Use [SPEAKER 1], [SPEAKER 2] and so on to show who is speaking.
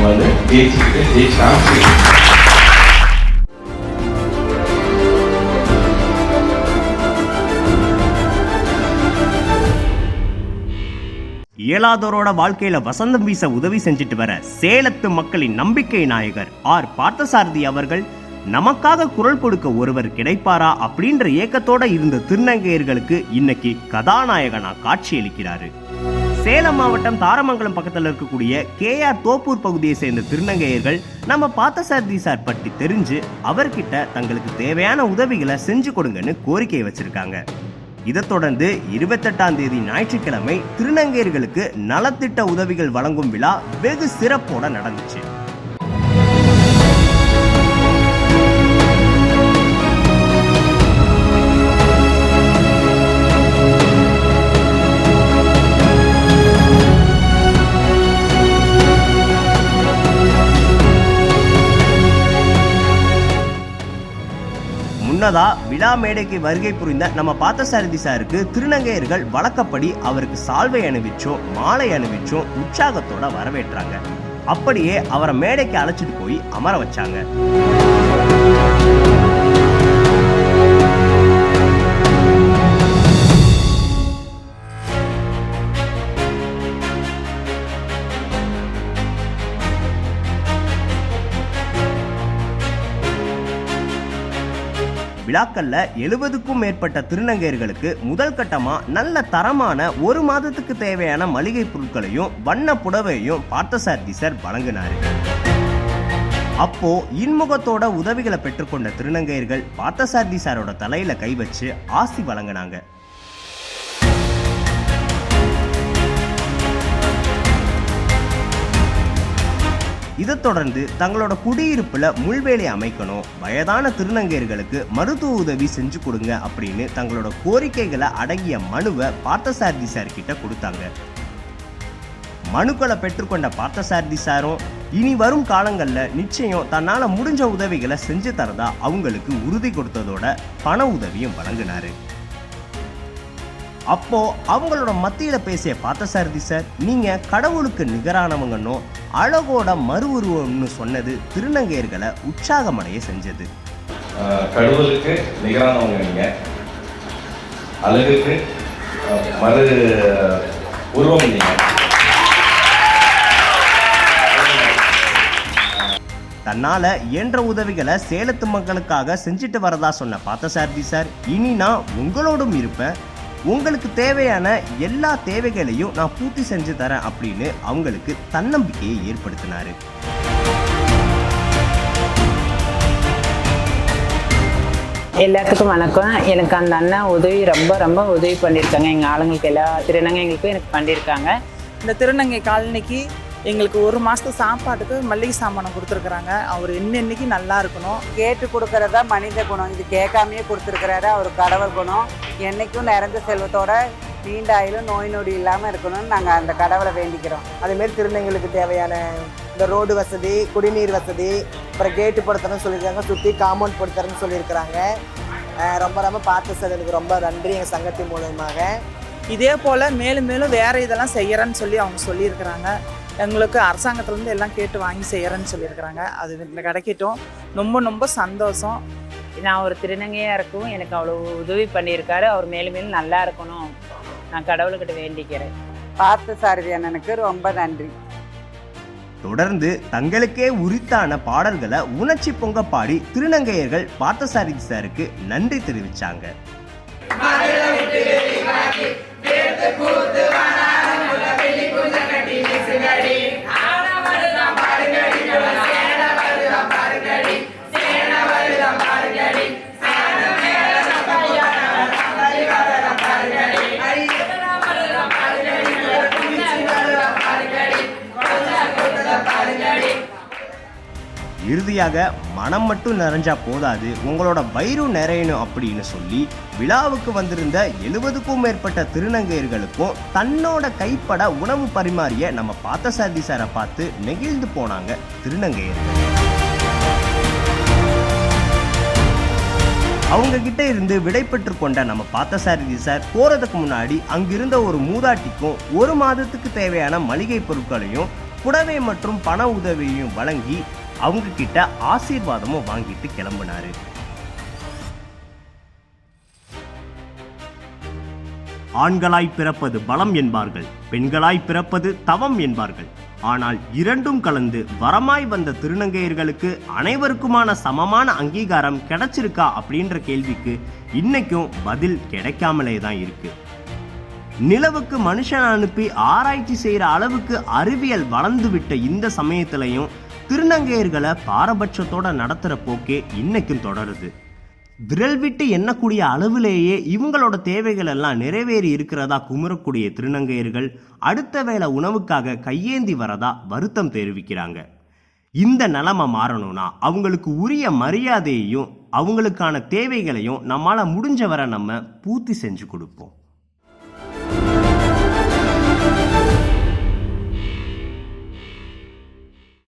[SPEAKER 1] ஜெயிச்சுக்கிட்டு ஜெயிச்சு
[SPEAKER 2] இயலாதோரோட வாழ்க்கையில வசந்தம் வீச உதவி செஞ்சுட்டு வர சேலத்து மக்களின் நம்பிக்கை நாயகர் ஆர். பார்த்தசாரதி அவர்கள் நமக்காக குரல் கொடுக்க ஒருவர் கிடைப்பாரா? அப்படின்ற ஏக்கத்தோட இருந்த திருநங்கையர்களுக்கு இன்னைக்கு கதாநாயகனா காட்சியளிக்கிறாரு. சேலம் மாவட்டம் தாரமங்கலம் பக்கத்தில் இருக்கக்கூடிய கேஆர் தோப்பூர் பகுதியை சேர்ந்த திருநங்கையர்கள் நம்ம பார்த்தசாரதி சார் பற்றி தெரிஞ்சு அவர்கிட்ட தங்களுக்கு தேவையான உதவிகளை செஞ்சு கொடுங்கன்னு கோரிக்கை வச்சிருக்காங்க. இதைத் தொடர்ந்து இருபத்தெட்டாம் தேதி ஞாயிற்றுக்கிழமை திருநங்கையர்களுக்கு நலத்திட்ட உதவிகள் வழங்கும் விழா வெகு சிறப்போட நடந்துச்சு. முன்னதா விழா மேடைக்கு வருகை புரிந்த நம்ம பார்த்தசாரதி சாருக்கு திருநங்கையர்கள் வழக்கப்படி அவருக்கு சால்வை அணிவிச்சும் மாலை அணிவிச்சும் உற்சாகத்தோட வரவேற்றாங்க. அப்படியே அவரை மேடைக்கு அழைச்சிட்டு போய் அமர வச்சாங்க. விழாக்கள்ல எழுபதுக்கும் மேற்பட்ட திருநங்கையர்களுக்கு முதல் கட்டமா நல்ல தரமான ஒரு மாதத்துக்கு தேவையான மளிகை பொருட்களையும் வண்ண புடவையும் பார்த்தசாரதி சார் வழங்கினாரு. அப்போ இன்முகத்தோட உதவிகளை பெற்றுக்கொண்ட திருநங்கையர்கள் பார்த்தசாரதி சாரோட தலையில கை வச்சு ஆசி வழங்கினாங்க. இதை தொடர்ந்து தங்களோட குடியிருப்பில் முள்வேலி அமைக்கணும் வயதான திருநங்கையர்களுக்கு மருத்துவ உதவி செஞ்சு கொடுங்க அப்படின்னு தங்களோட கோரிக்கைகளை அடங்கிய மனுவை பார்த்தசாரதி சார் கிட்ட கொடுத்தாங்க. மனுக்களை பெற்றுக்கொண்ட பார்த்தசாரதி சாரும் இனி வரும் காலங்களில் நிச்சயம் தன்னால் முடிஞ்ச உதவிகளை செஞ்சு தரதா அவங்களுக்கு உறுதி கொடுத்ததோட பண உதவியும் வழங்கினாரு. அப்போ அவங்களோட மத்தியில பேசிய பார்த்தசாரதி சார் நீங்க கடவுளுக்கு நிகரானவங்கன்னோ அழகோட மறு உருவம்னு சொன்னது திருநங்கையர்களை உற்சாகமடைய செஞ்சது.
[SPEAKER 1] கடவுளுக்கு நிகரானவங்க நீங்க. அழகுக்கு மறு உருவம் நீங்க.
[SPEAKER 2] தன்னால இயன்ற உதவிகளை சேலத்து மக்களுக்காக செஞ்சுட்டு வரதா சொன்ன பார்த்தசாரதி சார் இனி நான் உங்களோடும் இருப்பேன் உங்களுக்கு தேவையான எல்லா தேவைகளையும் நான் பூர்த்தி செஞ்சு தரேன் அப்படின்னு அவங்களுக்கு தன்னம்பிக்கையை ஏற்படுத்தினாரு.
[SPEAKER 3] எல்லாத்துக்கும் வணக்கம். எனக்கு அந்த அண்ணன் உதவி ரொம்ப ரொம்ப உதவி பண்ணியிருக்காங்க. எங்கள் ஆளுங்களுக்கு எல்லா திருநங்கைகளுக்கும் எனக்கு பண்ணியிருக்காங்க.
[SPEAKER 4] இந்த திருநங்கை காலனிக்கு எங்களுக்கு ஒரு மாதத்து சாப்பாட்டுக்கு மல்லிகை சாமானம் கொடுத்துருக்குறாங்க. அவர் இன்னைக்கு நல்லா இருக்கணும்.
[SPEAKER 5] கேட்டு கொடுக்கறதா மனித குணம். இது கேட்காமையே கொடுத்துருக்கிறாரு அவர் கடவுள் குணம். என்னைக்கும் நிறைந்த செல்வத்தோட நீண்ட ஆயுளும் நோய் நொடி இல்லாமல் இருக்கணும்னு நாங்கள் அந்த கடவுளை வேண்டிக்கிறோம்.
[SPEAKER 6] அதேமாரி திருநங்கைகளுக்கு தேவையான இந்த ரோடு வசதி குடிநீர் வசதி அப்புறம் கேட்டு படுத்தணும்னு சொல்லியிருக்காங்க. சுற்றி காம்பவுண்ட் படுத்துறேன்னு சொல்லியிருக்கிறாங்க. ரொம்ப ரொம்ப பார்த்த சார் எனக்கு ரொம்ப நன்றி எங்கள் சங்கத்தின் மூலமாக
[SPEAKER 4] இதே போல் மேலும் மேலும் வேறு இதெல்லாம் செய்யறேன்னு சொல்லி அவங்க சொல்லியிருக்கிறாங்க. எங்களுக்கு அரசாங்கத்துலேருந்து எல்லாம் கேட்டு வாங்கி செய்யறேன்னு சொல்லியிருக்கிறாங்க. அது இந்த கிடைக்கட்டும். ரொம்ப ரொம்ப சந்தோஷம்.
[SPEAKER 3] நான் ஒரு திருநங்கையாக இருக்கும் எனக்கு அவ்வளோ உதவி பண்ணியிருக்காரு. அவர் மேலும் மேலும் நல்லா இருக்கணும். நான் கடவுள்கிட்ட வேண்டிக்கிறேன்.
[SPEAKER 5] பார்த்த சாரதி அண்ணனுக்கு ரொம்ப நன்றி.
[SPEAKER 2] தொடர்ந்து தங்களுக்கே உரித்தான பாடல்களை உணர்ச்சி பொங்க பாடி திருநங்கையர்கள் பார்த்தசாரதி சாருக்கு நன்றி தெரிவிச்சாங்க. இறுதியாக மனம் மட்டும் நிறைஞ்சா போதாது உங்களோட வயிறு நிறையணும் அப்படின்னு சொல்லி விழாவுக்கு வந்திருந்த எழுபதுக்கும் மேற்பட்ட திருநங்கையர்களுக்கும் தன்னோட கைப்பட உணவு பரிமாறிய நம்ம பார்த்தசாரதி சாரை பார்த்து நெகிழ்ந்து போனாங்க திருநங்கையர்கள். அவங்க கிட்ட இருந்து விடை பெற்று கொண்ட நம்ம பார்த்தசாரதி சார் போறதுக்கு முன்னாடி அங்கிருந்த ஒரு மூதாட்டிக்கும் ஒரு மாதத்துக்கு தேவையான மளிகை பொருட்களையும் புடவை மற்றும் பண உதவியையும் வழங்கி அவங்க கிட்ட ஆசீர்வாதமும் வாங்கிட்டு கிளம்பினாரு. ஆண்களாய் பிறப்பது பலம் என்பார்கள் பெண்களாய் பிறப்பது தவம் என்பார்கள். ஆனால் இரண்டும் கலந்து வரமாய் வந்த திருநங்கையர்களுக்கு அனைவருக்குமான சமமான அங்கீகாரம் கிடைச்சிருக்கா அப்படின்ற கேள்விக்கு இன்னைக்கும் பதில் கிடைக்காமலே தான் இருக்கு. நிலவுக்கு மனுஷன் அனுப்பி ஆராய்ச்சி செய்யற அளவுக்கு அறிவியல் வளர்ந்து விட்ட இந்த சமயத்திலையும் திருநங்கையர்களை பாரபட்சத்தோட நடத்துகிற போக்கே இன்னைக்கும் தொடருது. விரல் விட்டு எண்ணக்கூடிய அளவிலேயே இவங்களோட தேவைகள் எல்லாம் நிறைவேறி இருக்கிறதா குமுறக்கூடிய திருநங்கையர்கள் அடுத்த வேளை உணவுக்காக கையேந்தி வரதா வருத்தம் தெரிவிக்கிறாங்க. இந்த நிலமை மாறணும்னா அவங்களுக்கு உரிய மரியாதையையும் அவங்களுக்கான தேவைகளையும் நம்மளால் முடிஞ்ச வரை நம்ம பூர்த்தி செஞ்சு கொடுப்போம்.